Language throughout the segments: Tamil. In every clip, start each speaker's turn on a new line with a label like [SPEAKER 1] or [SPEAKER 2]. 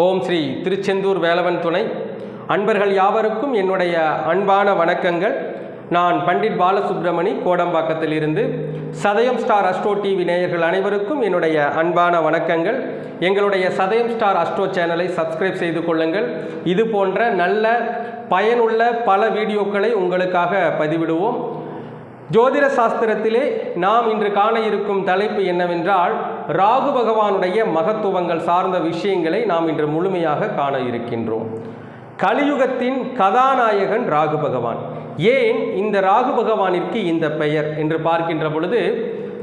[SPEAKER 1] ஓம் ஸ்ரீ திருச்செந்தூர் வேலவன் துணை. அன்பர்கள் யாவருக்கும் என்னுடைய அன்பான வணக்கங்கள். நான் பண்டிட் பாலசுப்ரமணி கோடம்பாக்கத்தில் இருந்து. சதயம் ஸ்டார் அஸ்ட்ரோ டிவி நேயர்கள் அனைவருக்கும் என்னுடைய அன்பான வணக்கங்கள். எங்களுடைய சதயம் ஸ்டார் அஸ்ட்ரோ சேனலை சப்ஸ்கிரைப் செய்து கொள்ளுங்கள். இது போன்ற நல்ல பயனுள்ள பல வீடியோக்களை உங்களுக்காக பதிவிடுவோம். ஜோதிட சாஸ்திரத்திலே நாம் இன்று காண இருக்கும் தலைப்பு என்னவென்றால் ராகு பகவானுடைய மகத்துவங்கள் சார்ந்த விஷயங்களை நாம் இன்று முழுமையாக காண இருக்கின்றோம். கலியுகத்தின் கதாநாயகன் ராகு பகவான். ஏன் இந்த ராகு பகவானிற்கு இந்த பெயர் என்று பார்க்கின்ற பொழுது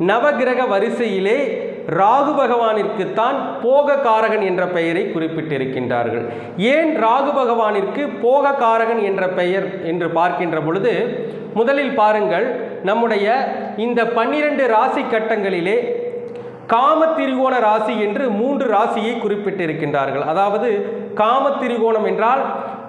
[SPEAKER 1] நவகிரக வரிசையிலே ராகு பகவானிற்குத்தான் போகக்காரகன் என்ற பெயரை குறிப்பிட்டிருக்கின்றார்கள். ஏன் ராகு பகவானிற்கு போகக்காரகன் என்ற பெயர் என்று பார்க்கின்ற பொழுது முதலில் பாருங்கள் நம்முடைய இந்த பன்னிரண்டு ராசி கட்டங்களிலே காம திரிகோண ராசி என்று மூன்று ராசியை குறிப்பிட்டிருக்கின்றார்கள். அதாவது காம திரிகோணம் என்றால்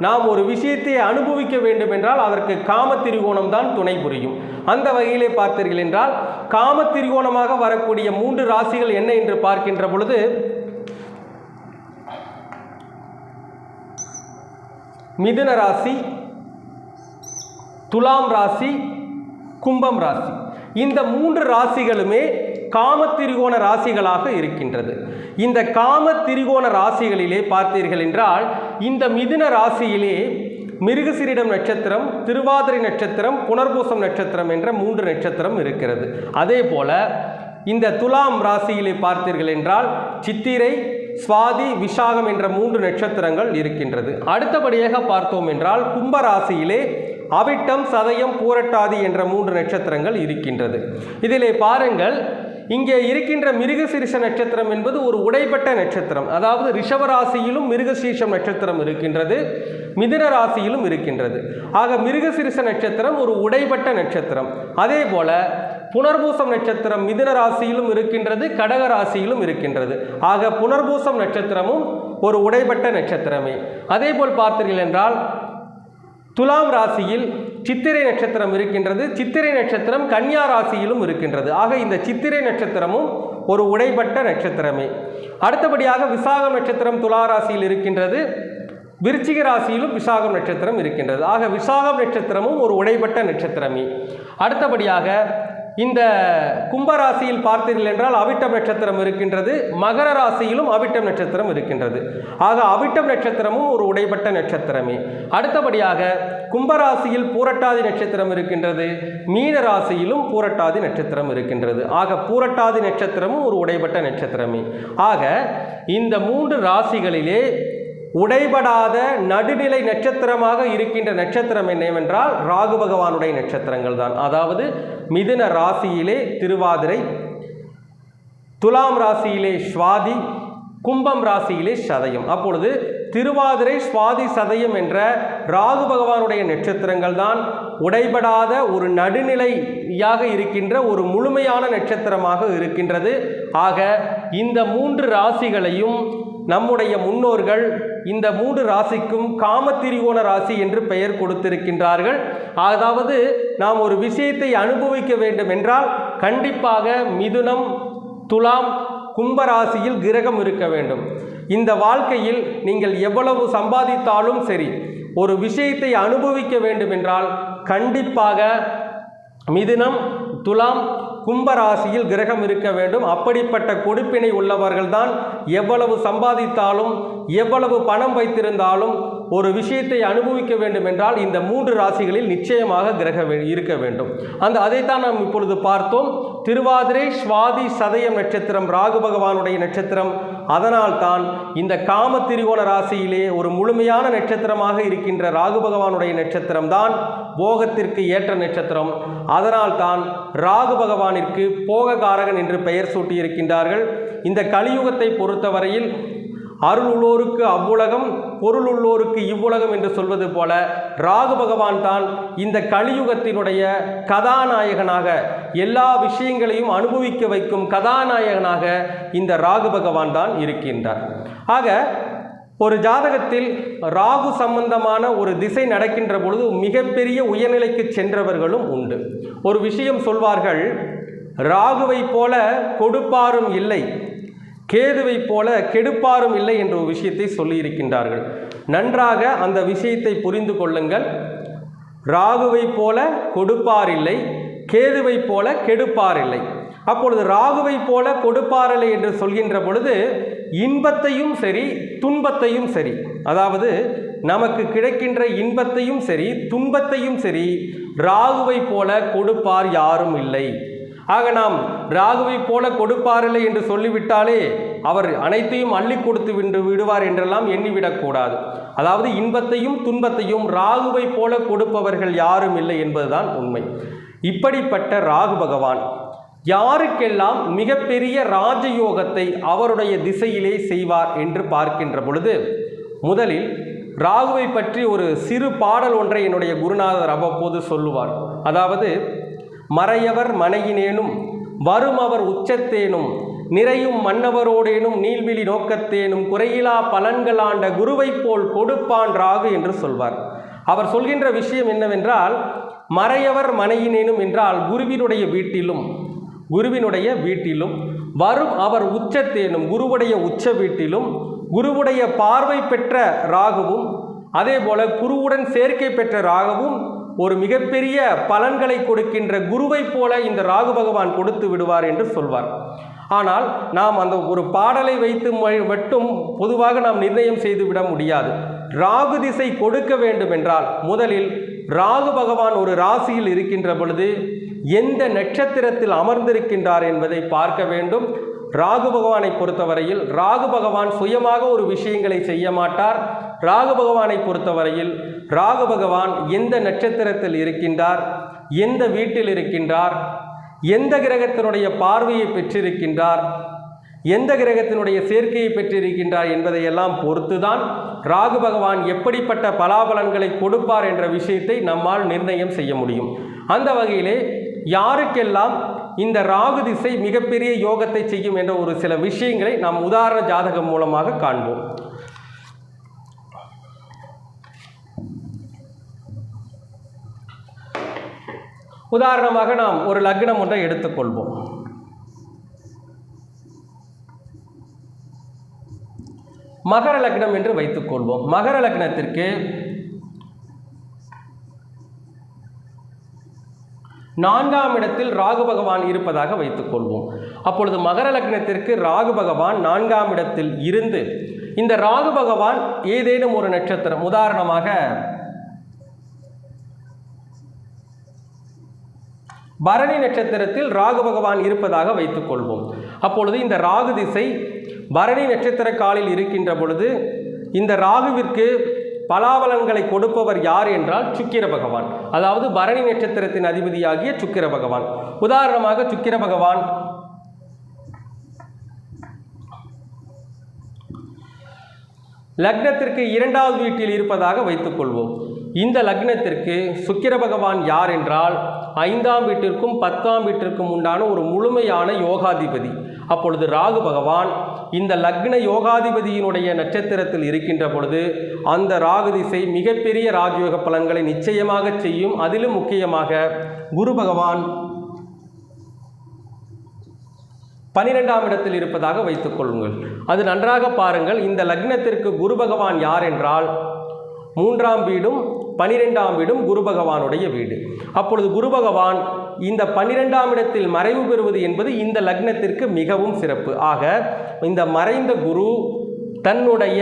[SPEAKER 1] நாம் ஒரு விஷயத்தை அனுபவிக்க வேண்டும் என்றால் அதற்கு காம திரிகோணம் தான் துணை புரியும். அந்த வகையிலே பார்த்தீர்கள் என்றால் காம திரிகோணமாக வரக்கூடிய மூன்று ராசிகள் என்ன என்று பார்க்கின்ற பொழுது மிதுன ராசி துலாம் ராசி கும்பம் ராசி. இந்த மூன்று ராசிகளுமே காம திரிகோண ராசிகளாக இருக்கின்றது. இந்த காம திரிகோண ராசிகளிலே பார்த்தீர்கள் என்றால் இந்த மிதுன ராசியிலே மிருகசிரிடம் நட்சத்திரம் திருவாதிரை நட்சத்திரம் புனர்பூசம் நட்சத்திரம் என்ற மூன்று நட்சத்திரம் இருக்கிறது. அதே போல இந்த துலாம் ராசியிலே பார்த்தீர்கள் என்றால் சித்திரை சுவாதி விசாகம் என்ற மூன்று நட்சத்திரங்கள் இருக்கின்றது. அடுத்தபடியாக பார்த்தோம் என்றால் கும்ப ராசியிலே அவிட்டம் சதயம் பூரட்டாதி என்ற மூன்று நட்சத்திரங்கள் இருக்கின்றது. இதிலே பாருங்கள் இங்கே இருக்கின்ற மிருகசீரிஷ நட்சத்திரம் என்பது ஒரு உடைப்பட்ட நட்சத்திரம். அதாவது ரிஷவராசியிலும் மிருகசீரிஷம் நட்சத்திரம் இருக்கின்றது மிதுன ராசியிலும் இருக்கின்றது. ஆக மிருகசீரிஷ நட்சத்திரம் ஒரு உடைப்பட்ட நட்சத்திரம். அதே போல புனர்பூசம் நட்சத்திரம் மிதுன ராசியிலும் இருக்கின்றது கடக ராசியிலும் இருக்கின்றது. ஆக புனர்பூசம் நட்சத்திரமும் ஒரு உடைப்பட்ட நட்சத்திரமே. அதே போல் பார்த்தீர்கள் என்றால் துலாம் ராசியில் சித்திரை நட்சத்திரம் இருக்கின்றது. சித்திரை நட்சத்திரம் கன்னியா ராசியிலும் இருக்கின்றது. ஆக இந்த சித்திரை நட்சத்திரமும் ஒரு உடைப்பட்ட நட்சத்திரமே. அடுத்தபடியாக விசாகம் நட்சத்திரம் துலா ராசியில் இருக்கின்றது. விருச்சிக ராசியிலும் விசாகம் நட்சத்திரம் இருக்கின்றது. ஆக விசாகம் நட்சத்திரமும் ஒரு உடைப்பட்ட நட்சத்திரமே. அடுத்தபடியாக இந்த கும்பராசியில் பார்த்தீர்கள் என்றால் அவிட்டம் நட்சத்திரம் இருக்கின்றது மகர ராசியிலும் அவிட்டம் நட்சத்திரம் இருக்கின்றது. ஆக அவிட்டம் நட்சத்திரமும் ஒரு உடைப்பட்ட நட்சத்திரமே. அடுத்தபடியாக கும்பராசியில் பூரட்டாதி நட்சத்திரம் இருக்கின்றது மீன ராசியிலும் பூரட்டாதி நட்சத்திரம் இருக்கின்றது. ஆக பூரட்டாதி நட்சத்திரமும் ஒரு உடைப்பட்ட நட்சத்திரமே. ஆக இந்த மூன்று ராசிகளிலே உடைபடாத நடுநிலை நட்சத்திரமாக இருக்கின்ற நட்சத்திரம் என்னவென்றால் ராகு பகவானுடைய நட்சத்திரங்கள் தான் அதாவது மிதுன ராசியிலே திருவாதிரை துலாம் ராசியிலே சுவாதி கும்பம் ராசியிலே சதயம். அப்பொழுது திருவாதிரை சுவாதி சதயம் என்ற ராகு பகவானுடைய நட்சத்திரங்கள் தான் உடைபடாத ஒரு நடுநிலையாக இருக்கின்ற ஒரு முழுமையான நட்சத்திரமாக இருக்கின்றது. ஆக இந்த மூன்று ராசிகளையும் நம்முடைய முன்னோர்கள் இந்த மூன்று ராசிக்கும் காமத்திரிகோண ராசி என்று பெயர் கொடுத்திருக்கின்றார்கள். அதாவது நாம் ஒரு விஷயத்தை அனுபவிக்க வேண்டும் என்றால் கண்டிப்பாக மிதுனம் துலாம் கும்பராசியில் கிரகம் இருக்க வேண்டும். இந்த வாழ்க்கையில் நீங்கள் எவ்வளவு சம்பாதித்தாலும் சரி ஒரு விஷயத்தை அனுபவிக்க வேண்டும் என்றால் கண்டிப்பாக மிதுனம் துலாம் கும்பராசியில் கிரகம் இருக்க வேண்டும். அப்படிப்பட்ட கொடுப்பினை உள்ளவர்கள்தான் எவ்வளவு சம்பாதித்தாலும் எவ்வளவு பணம் வைத்திருந்தாலும் ஒரு விஷயத்தை அனுபவிக்க வேண்டும் என்றால் இந்த மூன்று ராசிகளில் நிச்சயமாக கிரக வே- இருக்க வேண்டும். அந்த அதைத்தான் நாம் இப்பொழுது பார்த்தோம். திருவாதிரை சுவாதி சதயம் நட்சத்திரம் ராகு பகவானுடைய நட்சத்திரம். அதனால் தான் இந்த காம திரிகோண ராசியிலே ஒரு முழுமையான நட்சத்திரமாக இருக்கின்ற ராகு பகவானுடைய நட்சத்திரம் தான் போகத்திற்கு ஏற்ற நட்சத்திரம். அதனால் தான் ராகு பகவானிற்கு போககாரகன் என்று பெயர் சூட்டியிருக்கின்றார்கள். இந்த கலியுகத்தை பொறுத்தவரையில் அருள் உள்ளோருக்கு அவ்வுலகம் பொருள் உள்ளோருக்கு இவ்வுலகம் என்று சொல்வது போல ராகு பகவான் தான் இந்த கலியுகத்தினுடைய கதாநாயகனாக எல்லா விஷயங்களையும் அனுபவிக்க வைக்கும் கதாநாயகனாக இந்த ராகு பகவான் தான் இருக்கின்றார். ஆக ஒரு ஜாதகத்தில் ராகு சம்பந்தமான ஒரு திசை நடக்கின்ற பொழுது மிகப்பெரிய உயர்நிலைக்கு சென்றவர்களும் உண்டு. ஒரு விஷயம் சொல்வார்கள் ராகுவை போல கொடுப்பாரும் இல்லை கேதுவை போல கெடுப்பாரும் இல்லை என்ற ஒரு விஷயத்தை சொல்லியிருக்கின்றார்கள். நன்றாக அந்த விஷயத்தை புரிந்து கொள்ளுங்கள். ராகுவை போல கொடுப்பாரில்லை கேதுவை போல கெடுப்பாரில்லை அப்பொழுது ராகுவை போல கொடுப்பாரலை என்று சொல்கின்ற பொழுது இன்பத்தையும் சரி துன்பத்தையும் சரி அதாவது நமக்கு கிடைக்கின்ற இன்பத்தையும் சரி துன்பத்தையும் சரி ராகுவை போல கொடுப்பார் யாரும் இல்லை. ஆக நாம் ராகுவை போல கொடுப்பாரில்லை என்று சொல்லிவிட்டாலே அவர் அனைத்தையும் அள்ளி கொடுத்து விண்டு விடுவார் என்றெல்லாம் எண்ணிவிடக்கூடாது அதாவது இன்பத்தையும் துன்பத்தையும் ராகுவை போல கொடுப்பவர்கள் யாரும் இல்லை என்பதுதான் உண்மை. இப்படிப்பட்ட ராகு பகவான் யாருக்கெல்லாம் மிகப்பெரிய ராஜயோகத்தை அவருடைய திசையிலே செய்வார் என்று பார்க்கின்ற பொழுது முதலில் ராகுவை பற்றி ஒரு சிறு பாடல் ஒன்றை என்னுடைய குருநாதர் அவ்வப்போது சொல்லுவார். அதாவது மறையவர் மனையினேனும் வரும் அவர் உச்சத்தேனும் நிறையும் மன்னவரோடேனும் நீள்விழி நோக்கத்தேனும் குறையிலா பலன்களாண்ட குருவைப் போல் கொடுப்பான் ராகு என்று சொல்வார். அவர் சொல்கின்ற விஷயம் என்னவென்றால் மறையவர் மனையினேனும் என்றால் குருவினுடைய வீட்டிலும் குருவினுடைய வீட்டிலும் வரும் அவர் உச்சத்தேனும் குருவுடைய உச்ச வீட்டிலும் குருவுடைய பார்வை பெற்ற ராகுவும் அதே போல குருவுடன் சேர்க்கை பெற்ற ராகுவும் ஒரு மிகப்பெரிய பலன்களை கொடுக்கின்ற குருவைப் போல இந்த ராகு பகவான் கொடுத்து விடுவார் என்று சொல்வார். ஆனால் நாம் அந்த ஒரு பாடலை வைத்து மட்டும் பொதுவாக நாம் நிர்ணயம் செய்து விட முடியாது. ராகு திசை கொடுக்க வேண்டும் என்றால் முதலில் ராகு பகவான் ஒரு ராசியில் இருக்கின்ற பொழுது எந்த நட்சத்திரத்தில் அமர்ந்திருக்கின்றார் என்பதை பார்க்க வேண்டும். ராகு பகவானை பொறுத்தவரையில் ராகு பகவான் சுயமாக ஒரு விஷயங்களை செய்ய மாட்டார். ராகு பகவானை பொறுத்தவரையில் ராகு பகவான் எந்த நட்சத்திரத்தில் இருக்கின்றார் எந்த வீட்டில் இருக்கின்றார் எந்த கிரகத்தினுடைய பார்வையை பெற்றிருக்கின்றார் எந்த கிரகத்தினுடைய சேர்க்கையை பெற்றிருக்கின்றார் என்பதையெல்லாம் பொறுத்துதான் ராகு பகவான் எப்படிப்பட்ட பலாபலன்களை கொடுப்பார் என்ற விஷயத்தை நம்மால் நிர்ணயம் செய்ய முடியும். அந்த வகையிலே யாருக்கெல்லாம் இந்த ராகு திசை மிகப்பெரிய யோகத்தை செய்யும் என்ற ஒரு சில விஷயங்களை நாம் உதாரண ஜாதகம் மூலமாக காண்போம். உதாரணமாக நாம் ஒரு லக்னம் ஒன்றை எடுத்துக்கொள்வோம். மகர லக்னம் என்று வைத்துக்கொள்வோம். மகர லக்னத்திற்கு நான்காம் இடத்தில் ராகு பகவான் இருப்பதாக வைத்துக்கொள்வோம். அப்பொழுது மகர லக்னத்திற்கு ராகு பகவான் நான்காம் இடத்தில் இருந்து இந்த ராகு பகவான் ஏதேனும் ஒரு நட்சத்திரம் உதாரணமாக பரணி நட்சத்திரத்தில் ராகு பகவான் இருப்பதாக வைத்துக்கொள்வோம். அப்பொழுது இந்த ராகு திசை பரணி நட்சத்திர காலில் இருக்கின்ற பொழுது இந்த ராகுவிற்கு பலாபலன்களை கொடுப்பவர் யார் என்றால் சுக்கிர பகவான். அதாவது பரணி நட்சத்திரத்தின் அதிபதியாகிய சுக்கிர பகவான். உதாரணமாக சுக்கிர பகவான் லக்னத்திற்கு இரண்டாவது வீட்டில் இருப்பதாக வைத்துக்கொள்வோம் இந்த லக்னத்திற்கு சுக்கிர பகவான் யார் என்றால் ஐந்தாம் வீட்டிற்கும் பத்தாம் வீட்டிற்கும் உண்டான ஒரு முழுமையான யோகாதிபதி. அப்பொழுது ராகு பகவான் இந்த லக்ன யோகாதிபதியினுடைய நட்சத்திரத்தில் இருக்கின்ற பொழுது அந்த ராகு திசை மிகப்பெரிய ராஜயோக பலன்களை நிச்சயமாக செய்யும். அதிலும் முக்கியமாக குரு பகவான் பனிரெண்டாம் இடத்தில் இருப்பதாக வைத்துக் கொள்ளுங்கள். அது நன்றாக பாருங்கள் இந்த லக்னத்திற்கு குரு பகவான் யார் என்றால் மூன்றாம் வீடும் பனிரெண்டாம் வீடும் குரு பகவானுடைய வீடு. அப்பொழுது குரு பகவான் இந்த பன்னிரெண்டாம் இடத்தில் மறைவு பெறுவது என்பது இந்த லக்னத்திற்கு மிகவும் சிறப்பு. ஆக இந்த மறைந்த குரு தன்னுடைய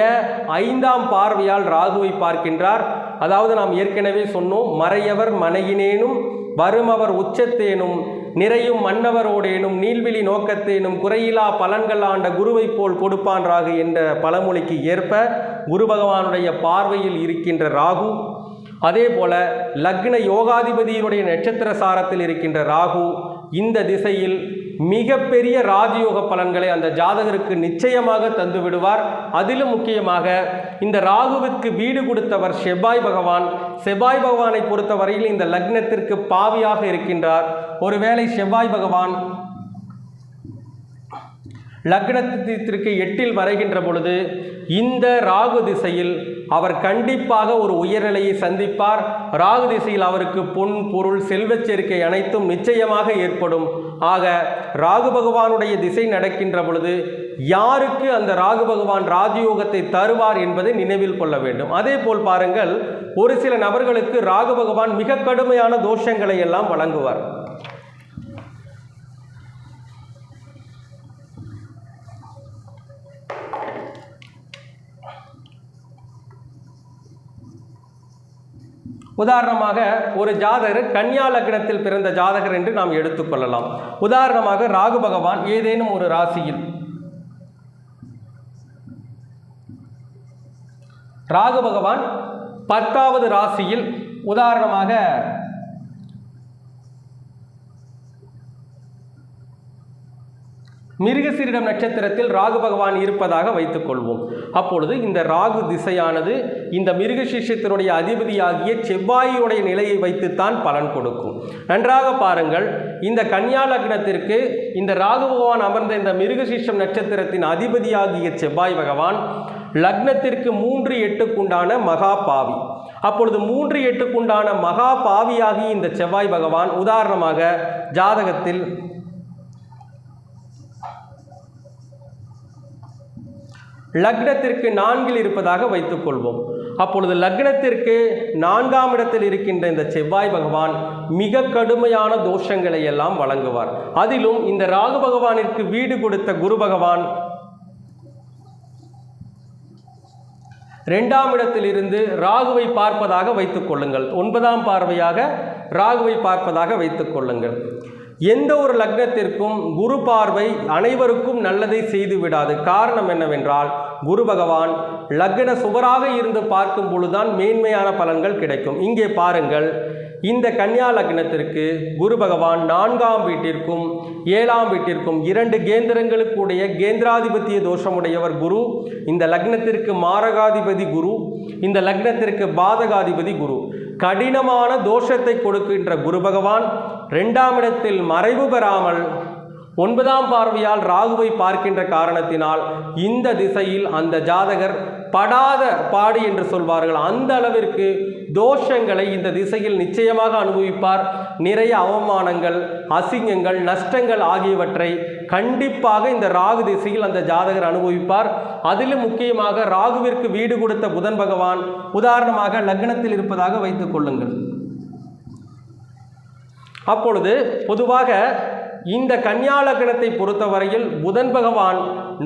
[SPEAKER 1] ஐந்தாம் பார்வையால் ராகுவை பார்க்கின்றார். அதாவது நாம் ஏற்கனவே சொன்னோம் மறையவர் மனையினேனும் வருமவர் உச்சத்தேனும் நிறையும் மன்னவரோடேனும் நீள்விழி நோக்கத்தேனும் குறையிலா பலன்கள் ஆண்ட குருவைப் போல் கொடுப்பான் ராகு என்ற பழமொழிக்கு ஏற்ப குரு பகவானுடைய பார்வையில் இருக்கின்ற ராகு அதே போல லக்ன யோகாதிபதியினுடைய நட்சத்திர சாரத்தில் இருக்கின்ற ராகு இந்த திசையில் மிகப்பெரிய ராஜயோக பலன்களை அந்த ஜாதகருக்கு நிச்சயமாக தந்து விடுவார். அதிலும் முக்கியமாக இந்த ராகுவிற்கு வீடு கொடுத்தவர் செவ்வாய் பகவான். செவ்வாய் பகவானை பொறுத்தவரையில் இந்த லக்னத்திற்கு பாவியாக இருக்கின்றார். ஒருவேளை செவ்வாய் பகவான் லக்னத்திற்கு எட்டில் வரைகின்ற பொழுது இந்த ராகு திசையில் அவர் கண்டிப்பாக ஒரு உயர்நிலையை சந்திப்பார். ராகு திசையில் அவருக்கு பொன் பொருள் செல்வச் சேர்க்கை அனைத்தும் நிச்சயமாக ஏற்படும். ஆக ராகு பகவானுடைய திசை நடக்கின்ற பொழுது யாருக்கு அந்த ராகு பகவான் ராஜயோகத்தை தருவார் என்பதை நினைவில் கொள்ள வேண்டும். அதே போல் பாருங்கள் ஒரு சில நபர்களுக்கு ராகு பகவான் மிக கடுமையான தோஷங்களை எல்லாம் வழங்குவார். உதாரணமாக ஒரு ஜாதகர் கன்யா லக்னத்தில் பிறந்த ஜாதகர் என்று நாம் எடுத்துக்கொள்ளலாம் உதாரணமாக ராகு பகவான் ஏதேனும் ஒரு ராசியில் ராகு பகவான் பத்தாவது ராசியில் உதாரணமாக மிருகசீரிடம் நட்சத்திரத்தில் ராகு பகவான் இருப்பதாக வைத்துக்கொள்வோம். அப்பொழுது இந்த ராகு திசையானது இந்த மிருகசீஷத்தினுடைய அதிபதியாகிய செவ்வாயுடைய நிலையை வைத்துத்தான் பலன் கொடுக்கும். நன்றாக பாருங்கள் இந்த கன்யா லக்னத்திற்கு இந்த ராகு பகவான் அமர்ந்த இந்த மிருகசீஷம் நட்சத்திரத்தின் அதிபதியாகிய செவ்வாய் பகவான் லக்னத்திற்கு மூன்று எட்டுக்குண்டான மகா பாவி அப்பொழுது மூன்று எட்டுக்குண்டான மகா பாவியாகி இந்த செவ்வாய் பகவான் உதாரணமாக ஜாதகத்தில் லக்னத்திற்கு நான்கில் இருப்பதாக வைத்துக்கொள்வோம். அப்பொழுது லக்னத்திற்கு நான்காம் இடத்தில் இருக்கின்ற இந்த செவ்வாய் பகவான் மிக கடுமையான தோஷங்களை எல்லாம் வழங்குவார். அதிலும் இந்த ராகு பகவானிற்கு வீடு கொடுத்த குரு பகவான் ரெண்டாம் இடத்திலிருந்து ராகுவை பார்ப்பதாக வைத்துக் கொள்ளுங்கள். ஒன்பதாம் பார்வையாக ராகுவை பார்ப்பதாக வைத்துக் கொள்ளுங்கள். எந்த ஒரு லக்னத்திற்கும் குரு பார்வை அனைவருக்கும் நல்லதை செய்து விடாது. காரணம் என்னவென்றால் குரு பகவான் லக்ன சுவராக இருந்து பார்க்கும் பொழுதுதான் மேன்மையான பலன்கள் கிடைக்கும். இங்கே பாருங்கள் இந்த கன்னியா லக்னத்திற்கு குரு பகவான் நான்காம் வீட்டிற்கும் ஏழாம் வீட்டிற்கும் இரண்டு கேந்திரங்களுக்குடைய கேந்திராதிபத்திய தோஷமுடையவர் குரு. இந்த லக்னத்திற்கு மாரகாதிபதி குரு. இந்த லக்னத்திற்கு பாதகாதிபதி குரு. கடினமான தோஷத்தை கொடுக்கின்ற குரு பகவான் ரெண்டாம் இடத்தில் மறைவு பெறாமல் ஒன்பதாம் பார்வையால் ராகுவை பார்க்கின்ற காரணத்தினால் இந்த திசையில் அந்த ஜாதகர் படாத பாடு என்று சொல்வார்கள். அந்த அளவிற்கு தோஷங்களை இந்த திசையில் நிச்சயமாக அனுபவிப்பார். நிறைய அவமானங்கள் அசிங்கங்கள் நஷ்டங்கள் ஆகியவற்றை கண்டிப்பாக இந்த ராகு திசையில் அந்த ஜாதகர் அனுபவிப்பார். அதிலும் முக்கியமாக ராகுவிற்கு வீடு கொடுத்த புதன் பகவான் உதாரணமாக லக்னத்தில் இருப்பதாக வைத்துக் கொள்ளுங்கள். அப்பொழுது பொதுவாக இந்த கன்னியா லக்னத்தை பொறுத்தவரையில் புதன் பகவான்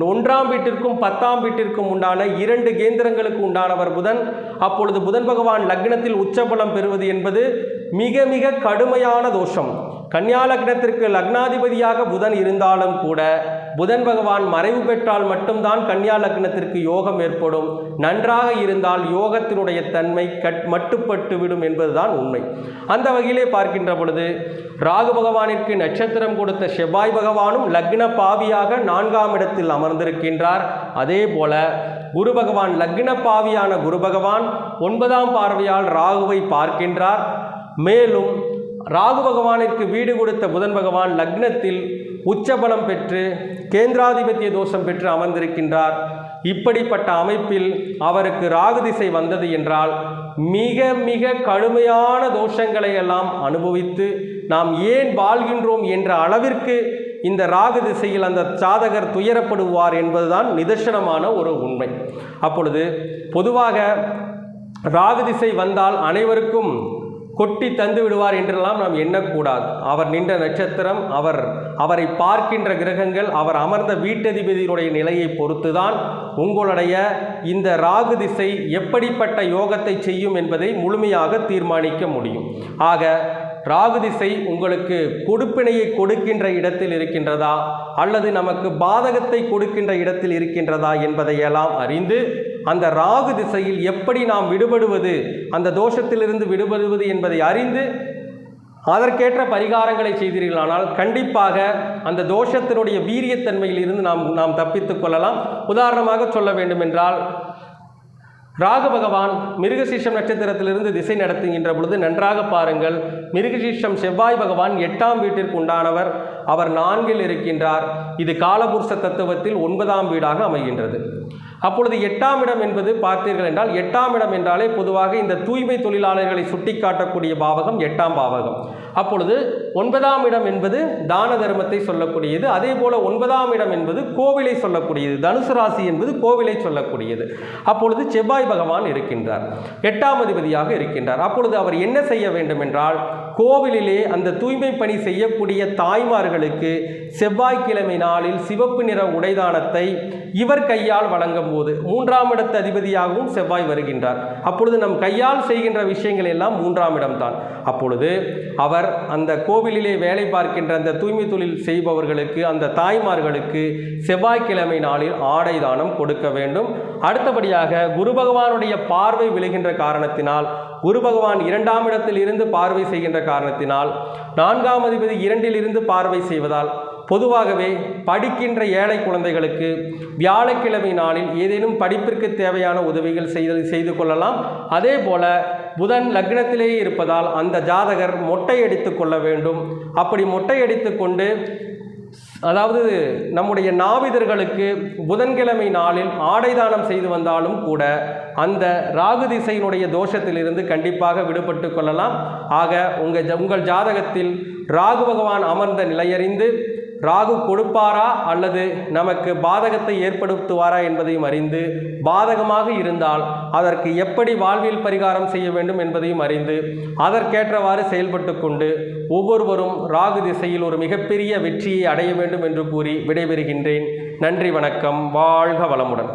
[SPEAKER 1] ஒன்றாம் வீட்டிற்கும் பத்தாம் வீட்டிற்கும் உண்டான இரண்டு கேந்திரங்களுக்கு உண்டானவர் புதன். அப்பொழுது புதன் பகவான் லக்னத்தில் உச்சபலம் பெறுவது என்பது மிக மிக கடுமையான தோஷம். கன்னியா லக்னத்திற்கு லக்னாதிபதியாக புதன் இருந்தாலும் கூட புதன் பகவான் மறைவு பெற்றால் மட்டும்தான் கன்னியா லக்னத்திற்கு யோகம் ஏற்படும். நன்றாக இருந்தால் யோகத்தினுடைய தன்மை கட் மட்டுப்பட்டு விடும் என்பதுதான் உண்மை. அந்த வகையிலே பார்க்கின்ற பொழுது ராகு பகவானிற்கு நட்சத்திரம் கொடுத்த செவ்வாய் பகவானும் லக்ன பாவியாக நான்காம் இடத்தில் அமர்ந்திருக்கின்றார். அதே போல குரு பகவான் லக்ன பாவியான குரு பகவான் ஒன்பதாம் பார்வையால் ராகுவை பார்க்கின்றார். மேலும் ராகு பகவானிற்கு வீடு கொடுத்த புதன் பகவான் லக்னத்தில் உச்சபலம் பெற்று கேந்திராதிபத்திய தோஷம் பெற்று அமர்ந்திருக்கின்றார். இப்படிப்பட்ட அமைப்பில் அவருக்கு ராகு திசை வந்தது என்றால் மிக மிக கடுமையான தோஷங்களை எல்லாம் அனுபவித்து நாம் ஏன் வாழ்கின்றோம் என்ற அளவிற்கு இந்த ராகு திசையில் அந்த சாதகர் துயரப்படுவார் என்பதுதான் நிதர்சனமான ஒரு உண்மை. அப்பொழுது பொதுவாக ராகு திசை வந்தால் அனைவருக்கும் கொட்டி தந்து விடுவார் என்றெல்லாம் நாம் எண்ணக்கூடாது. அவர் நின்ற நட்சத்திரம் அவர் அவரை பார்க்கின்ற கிரகங்கள் அவர் அமர்ந்த வீட்டதிபதியினுடைய நிலையை பொறுத்துதான் உங்களுடைய இந்த ராகு திசை எப்படிப்பட்ட யோகத்தை செய்யும் என்பதை முழுமையாக தீர்மானிக்க முடியும். ஆக ராகு திசை உங்களுக்கு கொடுப்பினையை கொடுக்கின்ற இடத்தில் இருக்கின்றதா அல்லது நமக்கு பாதகத்தை கொடுக்கின்ற இடத்தில் இருக்கின்றதா என்பதையெல்லாம் அறிந்து அந்த ராகு திசையில் எப்படி நாம் விடுபடுவது அந்த தோஷத்திலிருந்து விடுபடுவது என்பதை அறிந்து அதற்கேற்ற பரிகாரங்களை செய்தீர்களானால் கண்டிப்பாக அந்த தோஷத்தினுடைய வீரியத்தன்மையில் இருந்து நாம் நாம் தப்பித்துக் கொள்ளலாம். உதாரணமாக சொல்ல வேண்டுமென்றால் ராகு பகவான் மிருகசீஷம் நட்சத்திரத்திலிருந்து திசை நடத்துகின்ற பொழுது நன்றாக பாருங்கள். மிருகசீஷம் செவ்வாய் பகவான் எட்டாம் வீட்டிற்கு உண்டானவர். அவர் நான்கில் இருக்கின்றார். இது காலபுருஷ தத்துவத்தில் ஒன்பதாம் வீடாக அமைகின்றது. அப்பொழுது எட்டாம் இடம் என்பது பார்த்தீர்கள் என்றால் எட்டாம் இடம் என்றாலே பொதுவாக இந்த தூய்மை தொழிலாளர்களை சுட்டிக்காட்டக்கூடிய பாவகம் எட்டாம் பாவகம். அப்பொழுது ஒன்பதாம் இடம் என்பது தான தர்மத்தை சொல்லக்கூடியது. அதே போல ஒன்பதாம் இடம் என்பது கோவிலை சொல்லக்கூடியது. தனுசு ராசி என்பது கோவிலை சொல்லக்கூடியது. அப்பொழுது செவ்வாய் பகவான் இருக்கின்றார். எட்டாம் அதிபதியாக இருக்கின்றார். அப்பொழுது அவர் என்ன செய்ய வேண்டும் என்றால் கோவிலிலே அந்த தூய்மை பணி செய்யக்கூடிய தாய்மார்களுக்கு செவ்வாய்க்கிழமை நாளில் சிவப்பு நிற உடைதானத்தை இவர் கையால் அடங்கும் போது மூன்றாம் இடத்து அதிபதியாகவும் செவ்வாய் வருகின்றார். அப்பொழுது நம் கையால் செய்கின்ற விஷயங்கள் எல்லாம் மூன்றாம் இடம்தான். அப்பொழுது அவர் அந்த கோவிலிலே வேலை பார்க்கின்ற அந்த தூய்மை தொழில் செய்பவர்களுக்கு அந்த தாய்மார்களுக்கு செவ்வாய்க்கிழமை நாளில் ஆடை தானம் கொடுக்க வேண்டும். அடுத்தபடியாக குரு பகவானுடைய பார்வை விழுகின்ற காரணத்தினால் குரு பகவான் இரண்டாம் இடத்தில் இருந்து பார்வை செய்கின்ற காரணத்தினால் நான்காம் அதிபதி இரண்டில் இருந்து பார்வை செய்வதால் பொதுவாகவே படிக்கின்ற ஏழை குழந்தைகளுக்கு வியாழக்கிழமை நாளில் ஏதேனும் படிப்பிற்கு தேவையான உதவிகள் செய்து செய்து கொள்ளலாம். அதே போல புதன் லக்னத்திலேயே இருப்பதால் அந்த ஜாதகர் மொட்டை அடித்து கொள்ள வேண்டும். அப்படி மொட்டை அடித்து கொண்டு அதாவது நம்முடைய நாவிதர்களுக்கு புதன்கிழமை நாளில் ஆடை தானம் செய்து வந்தாலும் கூட அந்த ராகு திசையினுடைய தோஷத்திலிருந்து கண்டிப்பாக விடுபட்டு கொள்ளலாம். ஆக உங்கள் உங்கள் ஜாதகத்தில் ராகு பகவான் அமர்ந்த நிலையறிந்து ராகு கொடுப்பாரா அல்லது நமக்கு பாதகத்தை ஏற்படுத்துவாரா என்பதையும் அறிந்து பாதகமாக இருந்தால் அதற்கு எப்படி வாழ்வியல் பரிகாரம் செய்ய வேண்டும் என்பதையும் அறிந்து அதற்கேற்றவாறு செயல்பட்டு கொண்டு ஒவ்வொருவரும் ராகு திசையில் ஒரு மிகப்பெரிய வெற்றியை அடைய வேண்டும் என்று கூறி விடைபெறுகின்றேன். நன்றி வணக்கம். வாழ்க வளமுடன்.